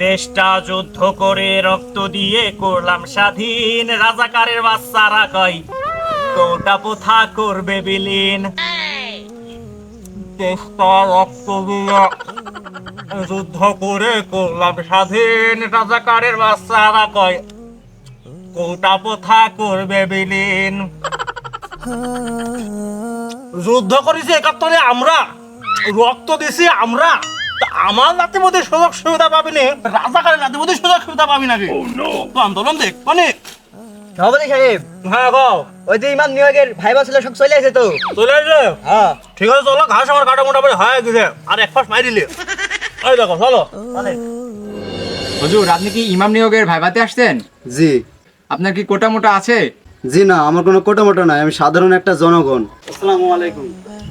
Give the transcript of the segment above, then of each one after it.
দেশটা যুদ্ধ করে রক্ত দিয়ে করলাম স্বাধীন রাজাকারের বাচ্চারা কয় কোটা পোথা করবে বিলীন। দেশটা রক্ত দিয়ে যুদ্ধ করে করলাম স্বাধীন রাজাকারের বাচ্চারা কয় কোটা পোথা করবে বিলীন। যুদ্ধ করেছি একাত্তরে আমরা, রক্ত দিছি আমরা। আমার নাতি মধ্যে সুযোগ সুবিধা পাবি না। রাজাকারের নাতি মধ্যে সুযোগ সুবিধা পাবি নাকি? তো আন্দোলন দেখ মানে। সভাপতি সাহেব হ্যাঁ গাও ওই যে ইমাম নিয়োগের ভাইবা ছিল সব চলে আসে তো? চলে আসবে? হ্যাঁ। ঠিক আছে চলো ঘাস আমার কাটা মোটামুটি হয়ে গেছে। আর এক পাশ মারি দিলে এই দেখো চলো। চলে। হুজুর আপনি কি ইমাম নিয়োগের ভাইভাতে আসছেন? জি। আপনার কি কোটা মোটা আছে? জি না আমার কোনো কোটা মোটা নাই আমি সাধারণ একটা জনগণ। আসসালামু আলাইকুম।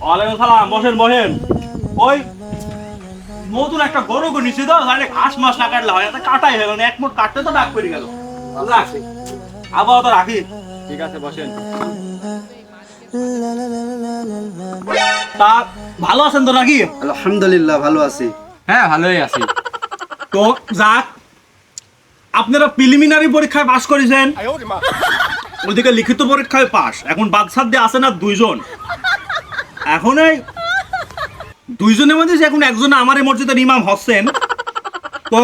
ওয়ালাইকুম সালাম বসেন বসেন। ওই নতুন একটা গরু কিনেছি তো তাহলে ঘাস মাস না কাটলে হয় এটা কাটাই হলো না এক মুঠ কাটতে তো ডাক পড়ে গেল। রাখি আবার তো রাখি। ঠিক আছে বসেন। তা ভালো আছেন তো নাকি? আলহামদুলিল্লাহ ভালো আছি। হ্যাঁ ভালোই আছি। তো যাক। আপনারা প্রিলিমিনারি পরীক্ষায় পাস করেছেন। ওইদিকে লিখিত পরীক্ষায় পাস এখন বাদশাদ দিয়ে আছে না দুইজন। এখন এই দুইজনের মধ্যে যে এখন একজন আমার মর্যাদার ইমাম হচ্ছেন তো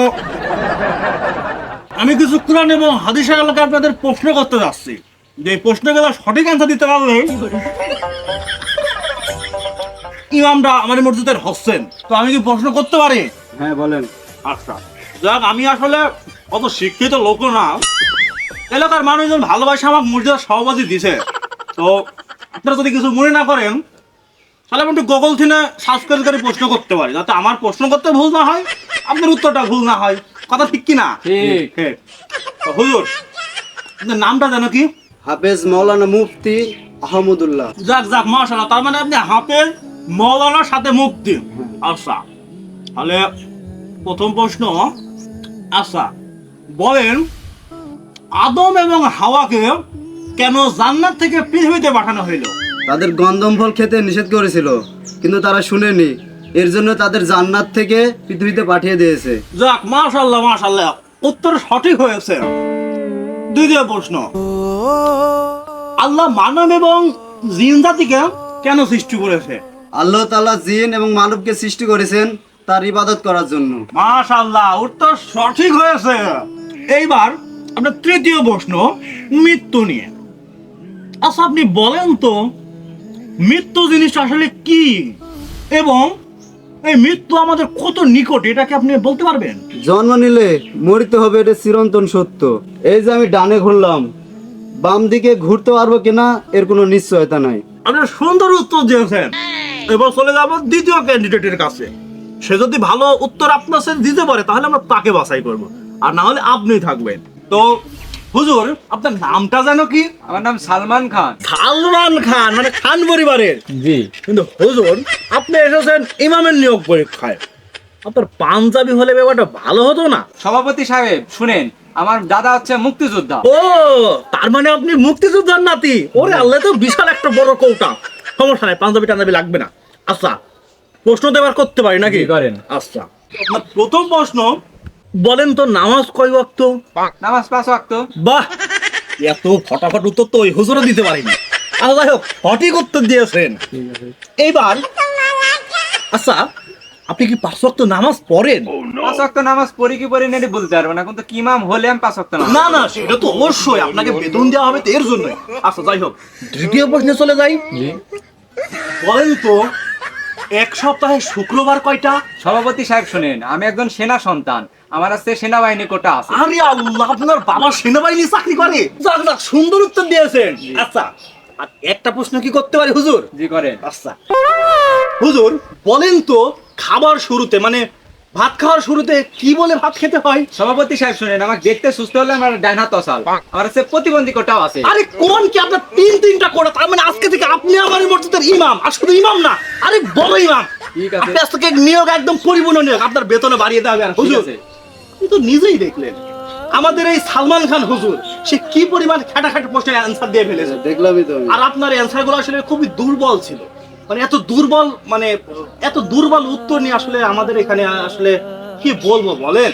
আমি কিছু কোরআন এবং হাদিসের এলাকায় আপনাদের প্রশ্ন করতে যাচ্ছি। যে প্রশ্নগুলো সঠিক অ্যান্সার দিতে পারলে ইমামটা আমার মর্যাদার মসজিদের হচ্ছেন। তো আমি কি প্রশ্ন করতে পারি? হ্যাঁ বলেন। আচ্ছা যাক আমি আসলে অত শিক্ষিত লোক না। এলাকার মানুষজন ভালোবাসা আমাকে মসজিদের সভাপতি দিছে। তো আপনারা যদি কিছু মনে না করেন তাহলে আমি একটু গুগল থেকে সার্চ করে করে প্রশ্ন করতে পারি যাতে আমার প্রশ্ন করতে ভুল না হয় আপনার উত্তরটা ভুল না হয়। কথা ঠিক কি না? ঠিক। হ্যাঁ। হুজুর আপনার নামটা জানো কি? হাফেজ মৌলানা মুফতি আহমদুল্লাহ। যাক যাক মাশাআল্লাহ তার মানে আপনি হাফেজ মৌলানার সাথে মুক্তি আচ্ছা তাহলে প্রথম প্রশ্ন আচ্ছা বলেন আদম এবং হাওয়াকে কেন জান্নাত থেকে পৃথিবীতে পাঠানো হইল? তাদের গন্ধম ফল খেতে নিষেধ করেছিল কিন্তু তারা শুনেনি। এর জন্য তাদের জান্নাত থেকে পৃথিবীতে পাঠিয়ে দিয়েছে। যাক মাশাআল্লাহ মাশাআল্লাহ। উত্তর সঠিক হয়েছে। দ্বিতীয় প্রশ্ন। আল্লাহ মানব এবং জিন জাতিকে কেন সৃষ্টি করেছে? আল্লাহ তাআলা জিন এবং মানবকে সৃষ্টি করেছেন তার ইবাদত করার জন্য। মাশাল্লাহ উত্তর সঠিক হয়েছে। এইবার আপনার তৃতীয় প্রশ্ন মৃত্যু নিয়ে। আচ্ছা আপনি বলেন তো মৃত্যু জিনিসটা আসলে কি? এবং এই মৃত্যু আমাদের কত নিকট এটাকে আপনি বলতে পারবেন? জন্ম নিলে মরিতে হবে এটা চিরন্তন সত্য। এই যে আমি ডানে ঘুরলাম বাম দিকে ঘুরতে পারব কিনা এর কোনো নিশ্চয়তা নাই। আপনি সুন্দর উত্তর দিয়েছেন। এবার চলে যাব দ্বিতীয় ক্যান্ডিডেটের কাছে। সে যদি ভালো উত্তর আপনার সাথে দিতে পারে তাহলে আমরা তাকে বাছাই করব। আর না হলে আপনি থাকবেন। তো হুজুর আপনার নামটা জানো কি? আমার নাম সালমান খান। সালমান খান মানে খান পরিবারের। জি। কিন্তু হুজুর আপনি এসেছেন ইমামের নিয়োগ পরীক্ষায়। আপনার পাঞ্জাবি হলে ব্যাপারটা ভালো হতো না। সভাপতি সাহেব শুনেন আমার দাদা হচ্ছে মুক্তিযোদ্ধা। ও তার মানে আপনি মুক্তিযোদ্ধার নাতি। ওরে আল্লাহ তো বিশাল একটা বড় কৌটা। সমস্যা নাই পাঞ্জাবি টাঞ্জাবি লাগবে না। আচ্ছা প্রশ্ন তো এবার করতে পারি নাকি? করেন। আচ্ছা। আপনার প্রথম প্রশ্ন বলেন তো নামাজ কয় ওয়াক্ত? নামাজ পাঁচ ওয়াক্ত। বাহ! এত ফটাফট উত্তর তো ওই হুজুরও দিতে পারিনি। আচ্ছা যাই হোক সঠিক উত্তর দিয়েছেন। এইবার আচ্ছা আপনি কি পাঁচ ওয়াক্ত নামাজ পড়েন? পাঁচ ওয়াক্ত নামাজ পড়ি কি পড়ি না এটা বলতে পারব না কিন্তু কি ইমাম হলে আমি পাঁচ ওয়াক্ত নামাজ না না সেটা তো অবশ্যই আপনাকে বেতন দেওয়া হবে তো এর জন্যই। আচ্ছা যাই হোক দ্বিতীয় প্রশ্নে চলে যাই। বলেন তো এক সপ্তাহে শুক্রবার কয়টা? সভাপতি সাহেব শুনেন আমি একজন সেনা সন্তান। আমার আছে সেনাবাহিনী কোটা আছে। আরে আল্লাহ আপনার বাবা সেনাবাহিনী চাকরি করে। যাক যাক সুন্দর উত্তর দিয়েছেন। আচ্ছা আর একটা প্রশ্ন কি করতে পারি হুজুর? জি করেন। আচ্ছা। হুজুর বলেন তো খাবার শুরুতে মানে ভাত খাওয়ার শুরুতে কি বলে ভাত খেতে হয়? সভাপতি সাহেব শুনেন আমার দেখতে সুস্থ হলে আমার ডাইন হাত অসাল আমার আছে প্রতিবন্ধী কোটাও আছে। আরে কোন কি আপনার তিন তিনটা করে তার মানে আজকে থেকে আপনি আমার মসজিদের ইমাম আর শুধু ইমাম না আরে বড় ইমাম। ঠিক আছে। আপনি আজ নিয়োগ একদম পরিপূর্ণ নিয়োগ আপনার বেতনে বাড়িয়ে দেওয়া হবে। আর হুজুর। আপনি তো নিজেই দেখলেন। আমাদের এই সালমান খান হুজুর সে কি পরিমাণ খাটাখাটি প্রশ্নের অ্যান্সার দিয়ে ফেলেছে। দেখলামই তো আর আপনার অ্যান্সারগুলো আসলে খুবই দুর্বল ছিল। মানে এত দুর্বল মানে এত দুর্বল উত্তর নিয়ে আসলে আমাদের এখানে আসলে কি বলব বলেন?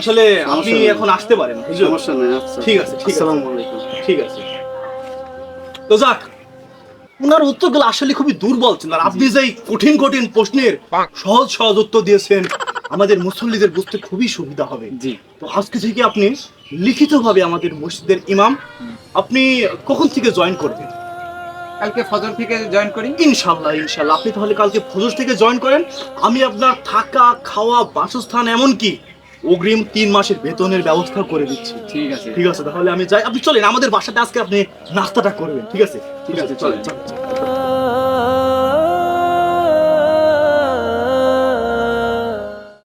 আসলে আপনি এখন আসতে পারেন সমস্যা নেই আচ্ছা। ঠিক আছে, ঠিক আছে। ঠিক আছে। তো যাক ওনার উত্তরগুলো আসলে খুবই দুর্বল ছিল। আর আপনি যে কঠিন কঠিন প্রশ্নের সহজ সহজ উত্তর দিয়েছেন আমাদের মুসল্লিদের বুঝতে খুবই সুবিধা হবে। জি। তো আজকে থেকে আপনি লিখিতভাবে আমাদের মসজিদের ইমাম আপনি কখন থেকে জয়েন করবেন? কালকে ফজর থেকে জয়েন করি। ইনশাল্লাহ ইনশাল্লাহ আপনি তাহলে কালকে ফজর থেকে জয়েন করেন। আমি আপনার থাকা খাওয়া বাসস্থান এমনকি অগ্রিম তিন মাসের বেতনের ব্যবস্থা করে দিচ্ছি। ঠিক আছে। ঠিক আছে তাহলে আমি যাই। আপনি চলেন আমাদের বাসাতে আজকে আপনি নাস্তাটা করবেন। ঠিক আছে? ঠিক আছে চলেন চলেন চলেন।